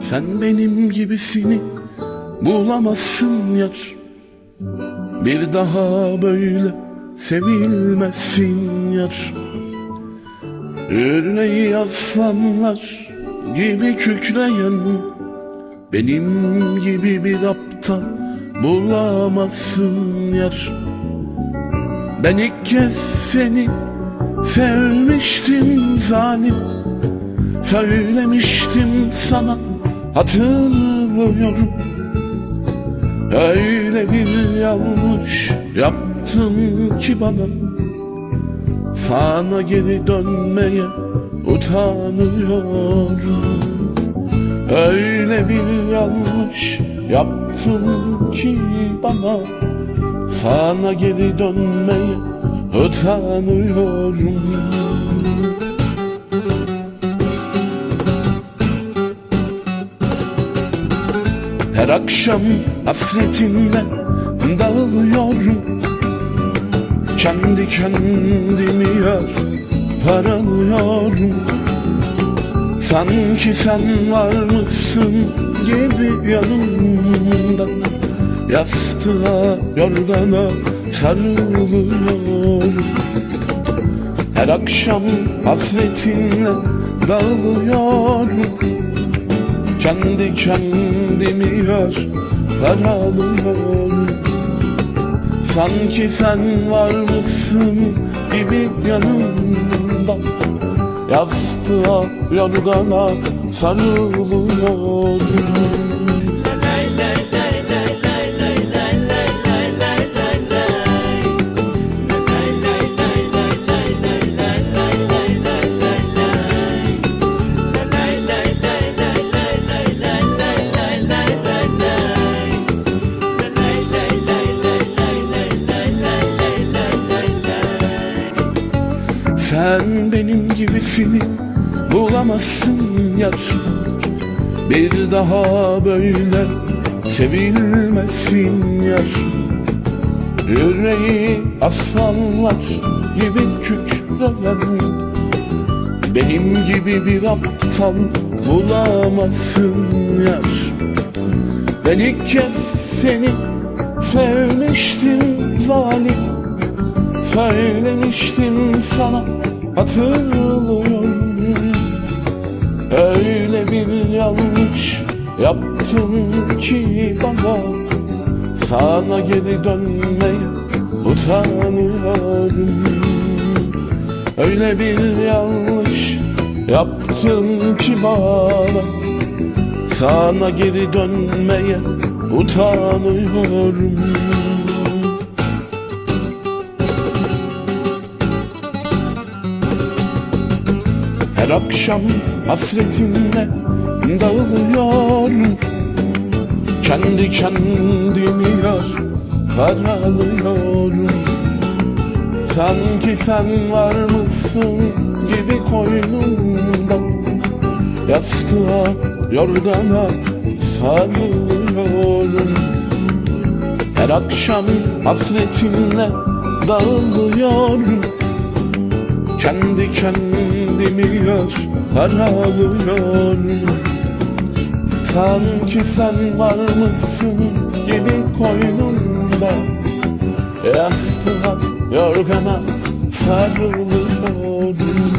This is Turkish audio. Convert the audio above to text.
Sen benim gibisini bulamazsın yar. Bir daha böyle sevilmezsin yar. Yüreği aslanlar gibi kükreyen Benim gibi bir aptal bulamazsın yar. Ben ilk kez seni sevmiştim zalim. Söylemiştim sana hatırlıyorum. Öyle bir yanlış yaptım ki bana. Sana geri dönmeye utanıyorum Öyle bir yanlış yaptım ki bana. Sana geri dönmeye utanıyorum. Her akşam hasretinle dağılıyorum. Kendi kendimi yar paralıyorum Sanki sen var mısın gibi yanımda. Yastığa yorgana sarılıyorum Her akşam hasretinle dağılıyorum kendi kendimi yar paralıyorum Sanki sen var mısın gibi yanımda Yastığa yorgana sarılıyorum Sen benim gibisini bulamazsın yar. Bir daha böyle sevilmezsin yar. Yüreği aslanlar gibi kükreyen Benim gibi bir aptal bulamazsın yar. Ben ilk kez seni sevmiştim zalim Söylemiştim sana hatırlıyorum Öyle bir yanlış yaptım ki bana. Sana geri dönmeye utanıyorum. Öyle bir yanlış yaptım ki bana. Sana geri dönmeye utanıyorum akşam hasretinle dağılıyorum Kendi kendimi yar karalıyorum. Sanki sen var mısın gibi koynumda Yastığa yorgana sarılıyorum. Her akşam hasretinle dağılıyorum. Kendi kendimi yar karalıyorum Sanki sen var mısın gibi koynumda? Yastığa yorgana sarılıyorum